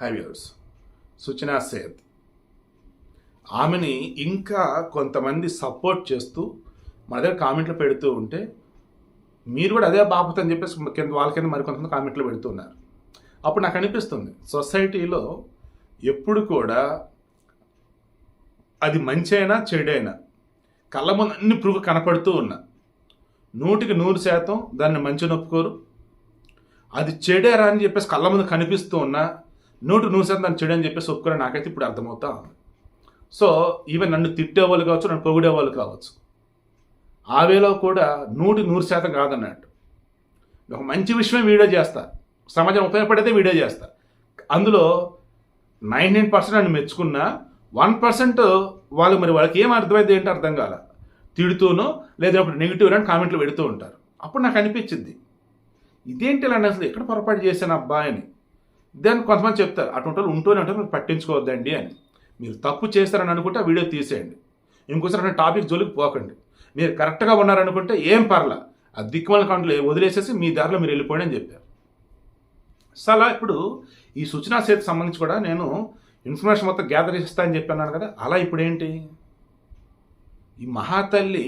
హ్యావ్యూర్స్ Suchana Seth ఆమెని ఇంకా కొంతమంది సపోర్ట్ చేస్తూ మన దగ్గర కామెంట్లు పెడుతూ ఉంటే మీరు కూడా అదే బాపత్ అని చెప్పేసి కింద వాళ్ళ కింద మరి కొంతమంది కామెంట్లు పెడుతున్నారు అప్పుడు నాకు అనిపిస్తుంది సొసైటీలో ఎప్పుడు కూడా అది మంచి అయినా చెడైనా కళ్ళ ముందు అన్ని ప్రూఫ్ కనపడుతూ ఉన్నా నూటికి నూరు శాతం దాన్ని మంచి నొప్పుకోరు. అది చెడేరా అని చెప్పేసి కళ్ళ ముందు కనిపిస్తూ ఉన్నా నూటికి నూరు శాతం దాన్ని చెడు అని చెప్పేసి ఒప్పుకోవడం నాకైతే ఇప్పుడు అర్థమవుతా ఉంది. సో ఈవెన్ నన్ను తిట్టేవాళ్ళు కావచ్చు నన్ను పొగిడేవాళ్ళు కావచ్చు. ఆ వేలో కూడా నూటి నూరు శాతం కాదన్నట్టు ఒక మంచి విషయమే వీడియో చేస్తా. సమాజం ఉపయోగపడితే వీడియో చేస్తా. అందులో నైన్ నైన్ పర్సెంట్ నన్ను మెచ్చుకున్నా వన్ పర్సెంట్ వాళ్ళు మరి వాళ్ళకి ఏం అర్థమైంది ఏంటో అర్థం కాల. తిడుతూనో లేదా ఒకటి నెగిటివ్ అని కామెంట్లు పెడుతూ ఉంటారు. అప్పుడు నాకు అనిపించింది. ఇదేంటి ఇలా అసలు ఎక్కడ పొరపాటు చేశాను అబ్బా అని. దాన్ని కొంతమంది చెప్తారు అటువంటి వాళ్ళు ఉంటూనే ఉంటారు మీరు పట్టించుకోవద్దండి అని. మీరు తప్పు చేస్తారని అనుకుంటే ఆ వీడియో తీసేయండి. ఇంకోసారి టాపిక్ జోలికి పోకండి. మీరు కరెక్ట్గా ఉన్నారనుకుంటే ఏం పర్లా. ఆ దిక్కుమల కంట్లో వదిలేసేసి మీ దారిలో మీరు వెళ్ళిపోయాడు అని చెప్పారు. సో అలా ఇప్పుడు ఈ సూచనా సేతు సంబంధించి కూడా నేను ఇన్ఫర్మేషన్ మొత్తం గ్యాదర్ చేస్తానని చెప్పాను కదా అలా ఇప్పుడు ఏంటి ఈ మహాతల్లి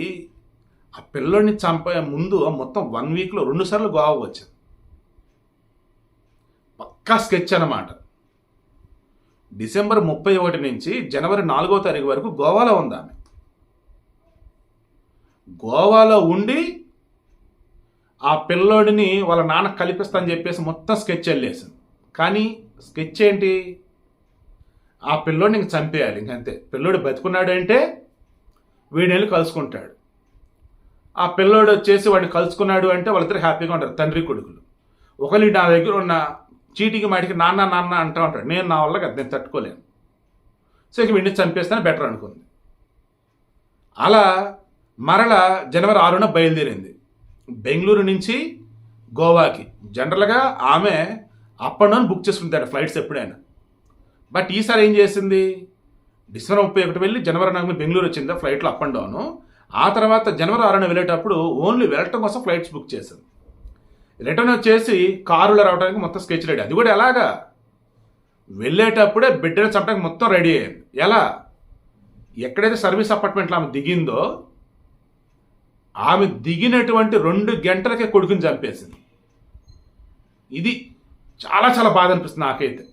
ఆ పిల్లోడిని చంపే ముందు మొత్తం వన్ వీక్లో రెండు సార్లు గోవా వచ్చింది పక్కా స్కెచ్ అన్నమాట. డిసెంబర్ ముప్పై ఒకటి నుంచి జనవరి నాలుగో తారీఖు వరకు గోవాలో ఉంది ఆమె. గోవాలో ఉండి ఆ పిల్లోడిని వాళ్ళ నాన్న కలిపిస్తా అని చెప్పేసి మొత్తం స్కెచ్ వెళ్ళేసింది కానీ స్కెచ్ ఏంటి? ఆ పిల్లోడిని ఇంక చంపేయాలి ఇంకంతే పిల్లోడు బతుకున్నాడు అంటే వీడిని వెళ్ళి కలుసుకుంటాడు. ఆ పిల్లోడు వచ్చేసి వాడిని కలుసుకున్నాడు అంటే వాళ్ళిద్దరు హ్యాపీగా ఉంటారు తండ్రి కొడుకులు. ఒకళ్ళు నా దగ్గర ఉన్న చీటికి మాటికి నాన్న నాన్న అంటూ ఉంటాడు. నేను నా వల్ల కదా నేను తట్టుకోలేను. సో ఇక వీడిని చంపేస్తాను బెటర్ అనుకుంది. అలా మరల జనవరి ఆరున బయలుదేరింది. బెంగళూరు నుంచి గోవాకి. జనరల్గా ఆమె అప్ అండ్ డౌన్ బుక్ చేసుకుంటాడు ఫ్లైట్స్ ఎప్పుడైనా. బట్ ఈసారి ఏం చేసింది? డిసెంబర్ ముప్పై ఒకటి వెళ్ళి జనవరి నాకు బెంగళూరు వచ్చింది ఫ్లైట్లో అప్ అండ్ డౌన్ ఆ తర్వాత జనవరి ఆరున వెళ్ళేటప్పుడు ఓన్లీ వెళ్ళటం కోసం ఫ్లైట్స్ బుక్ చేసింది. రిటర్న్ వచ్చేసి కారులో రావడానికి మొత్తం స్కెచ్ రెడీ. అది కూడా ఎలాగా? వెళ్ళేటప్పుడే బిడ్డను చంపడానికి మొత్తం రెడీ అయ్యింది ఎలా? ఎక్కడైతే సర్వీస్ అపార్ట్మెంట్లో ఆమె దిగిందో ఆమె దిగినటువంటి రెండు గంటలకే కొడుకుని చంపేసింది. ఇది చాలా చాలా బాధ అనిపిస్తుంది నాకైతే.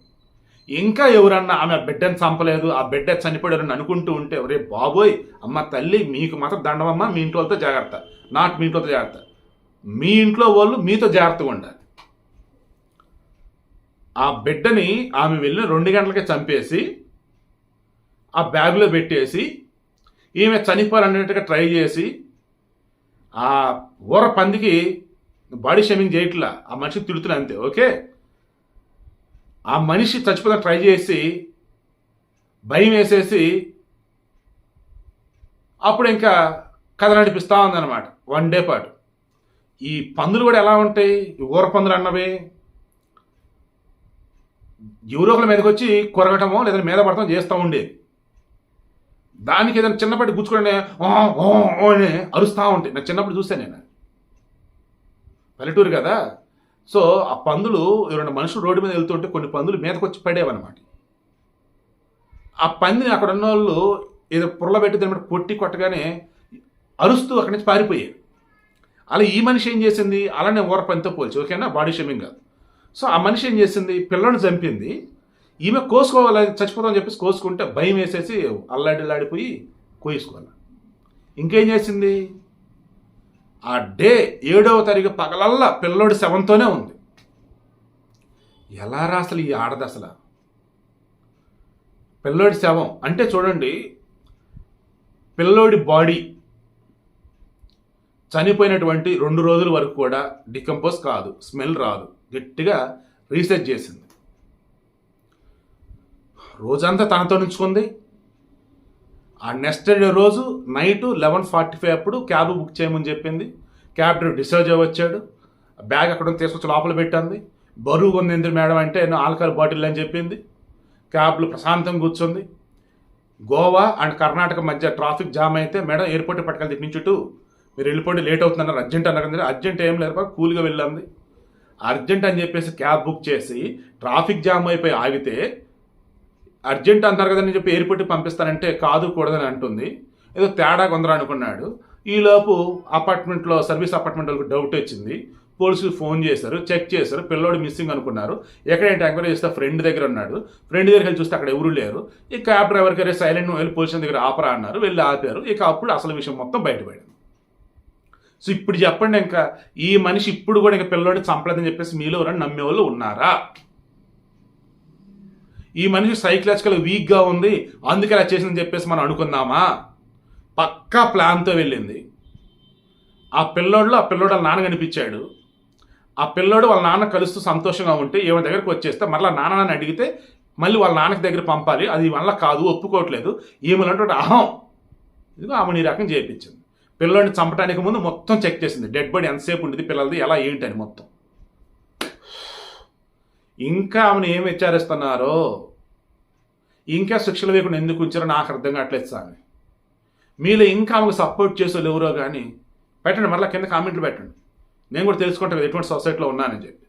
ఇంకా ఎవరన్నా ఆమె ఆ బిడ్డను చంపలేదు ఆ బిడ్డ చనిపోయారని అనుకుంటూ ఉంటే ఒరే బాబోయ్ అమ్మ తల్లి మీకు మాత్రం దండమమ్మ మీ ఇంట్లో వాళ్ళతో జాగ్రత్త. నాట్ మీ ఇంట్లో జాగ్రత్త. మీ ఇంట్లో వాళ్ళు మీతో జాగ్రత్తగా ఉండాలి. ఆ బిడ్డని ఆమె వెళ్ళిన రెండు గంటలకే చంపేసి ఆ బ్యాగ్లో పెట్టేసి ఈమె చనిపోవాలన్నట్టుగా ట్రై చేసి ఆ ఊర పందికి బాడీ షేమింగ్ చేయట్లా ఆ మనిషి తిడుతున్నా అంతే ఓకే? ఆ మనిషి చచ్చిపోతా ట్రై చేసి భయం వేసేసి అప్పుడు ఇంకా కథ నడిపిస్తూ ఉందన్నమాట వన్ డే పాటు. ఈ పందులు కూడా ఎలా ఉంటాయి? ఊర పందులు అన్నవి యూరోపుల మీదకి వచ్చి కొరగటమో లేదా మీద పడటం చేస్తూ ఉండేవి దానికి ఏదైనా చిన్నప్పటి గుచ్చుకుంటే అని అరుస్తూ ఉంటాయి నాకు చిన్నప్పుడు చూసాను నేను. పల్లెటూరు కదా. సో ఆ పందులు ఎవరైనా మనుషులు రోడ్డు మీద వెళ్తుంటే కొన్ని పందులు మీదకి వచ్చి పడేవన్నమాట. ఆ పందిని అక్కడ ఉన్న వాళ్ళు ఏదో పుర్ల పెట్టి దాని కొట్టి పొట్టి కొట్టగానే అరుస్తూ అక్కడి నుంచి పారిపోయారు. అలా ఈ మనిషి ఏం చేసింది? అలానే ఓర పనితో పోల్చి ఓకేనా? బాడీ షేమింగ్ కాదు. సో ఆ మనిషి ఏం చేసింది? పిల్లని చంపింది. ఈమె కోసుకోవాలి చచ్చిపోతామని చెప్పేసి కోసుకుంటే భయం వేసేసి అల్లాడిల్లాడిపోయి కోసుకోవాలి ఇంకేం చేసింది? ఆ డే ఏడవ తారీఖు పగలల్లా పిల్లోడి శవంతోనే ఉంది. ఎలా రా అసలు ఈ ఆడది అసలు? పిల్లోడి శవం అంటే చూడండి పిల్లోడి బాడీ చనిపోయినటువంటి రెండు రోజుల వరకు కూడా డికంపోజ్ కాదు స్మెల్ రాదు. గట్టిగా రీసెర్చ్ చేసింది. రోజంతా తనతో ఉంచుకుంది ఆ నెక్స్ట్ డే రోజు నైట్ లెవెన్ ఫార్టీ ఫైవ్ అప్పుడు క్యాబ్ బుక్ చేయమని చెప్పింది. క్యాబ్ డ్రైవర్ డిశ్చార్జ్ వచ్చాడు. బ్యాగ్ అక్కడ నుంచి తీసుకొచ్చి లోపల పెట్టింది. బరువు ఉంది ఎందుకు మేడం అంటే నేను ఆల్కహాల్ బాటిల్ అని చెప్పింది. క్యాబ్లో ప్రశాంతంగా కూర్చుంది. గోవా అండ్ కర్ణాటక మధ్య ట్రాఫిక్ జామ్ అయితే మేడం ఎయిర్పోర్ట్ పట్టుకెళ్తే నుంచి చుట్టూ మీరు వెళ్ళిపోండి లేట్ అవుతుందన్నారు అర్జెంట్ అన్నారు. అర్జెంట్ ఏం లేదు కూల్గా వెళ్ళింది అర్జెంట్ అని చెప్పేసి క్యాబ్ బుక్ చేసి ట్రాఫిక్ జామ్ అయిపోయి ఆగితే అర్జెంట్ అంటారు కదని చెప్పి ఎయిర్పోర్ట్కి పంపిస్తానంటే కాదు కూడదని అంటుంది. ఏదో తేడా కొందరు అనుకున్నాడు. ఈలోపు అపార్ట్మెంట్లో సర్వీస్ అపార్ట్మెంట్ వాళ్ళకి డౌట్ వచ్చింది. పోలీసులు ఫోన్ చేశారు చెక్ చేశారు పిల్లోడు మిస్సింగ్ అనుకున్నారు. ఎక్కడైతే ఎంక్వైరీ చేస్తే ఫ్రెండ్ దగ్గర ఉన్నాడు. ఫ్రెండ్ దగ్గర వెళ్ళి చూస్తే అక్కడ ఎవరు లేరు. ఈ క్యాబ్ డ్రైవర్ సైలెంట్ వెళ్ళి పోలీసుల దగ్గర ఆపరా అన్నారు. వెళ్ళి ఆపారు. ఇక అప్పుడు అసలు విషయం మొత్తం బయటపడింది. సో ఇప్పుడు చెప్పండి ఇంకా ఈ మనిషి ఇప్పుడు కూడా ఇంకా పిల్లోడిని చంపలేదని చెప్పేసి మీలో ఎవరైనా నమ్మే వాళ్ళు ఉన్నారా? ఈ మనిషి సైకలాజికల్ వీక్గా ఉంది అందుకే అలా చేసిందని చెప్పేసి మనం అనుకుందామా? పక్కా ప్లాన్తో వెళ్ళింది. ఆ పిల్లోడు ఆ పిల్లోడు వాళ్ళ నాన్న కనిపించాడు. ఆ పిల్లోడు వాళ్ళ నాన్న కలుస్తూ సంతోషంగా ఉంటే ఏమైనా దగ్గరకు వచ్చేస్తే మళ్ళీ నాన్న అని అడిగితే మళ్ళీ వాళ్ళ నాన్నకి దగ్గర పంపాలి. అది వల్ల కాదు ఒప్పుకోవట్లేదు. ఈమెలంటే అహం. ఇదిగో ఆమె నీ రకం చేయించింది పిల్లల్ని చంపడానికి ముందు మొత్తం చెక్ చేసింది. డెడ్ బాడీ ఎంతసేపు ఉండేది పిల్లలది ఎలా ఏంటని మొత్తం. ఇంకా ఆమెను ఏం విచారిస్తున్నారో ఇంకా శిక్షలు వేయకుండా ఎందుకు ఉంచారో నాకు అర్థం కావట్లేదు స్వామి మీలో ఇంకా ఆమెకు సపోర్ట్ చేసే ఎవరో కానీ పెట్టండి మళ్ళీ కింద కామెంట్లు పెట్టండి. నేను కూడా తెలుసుకుంటాను ఎటువంటి సొసైటీలో ఉన్నానని చెప్పి.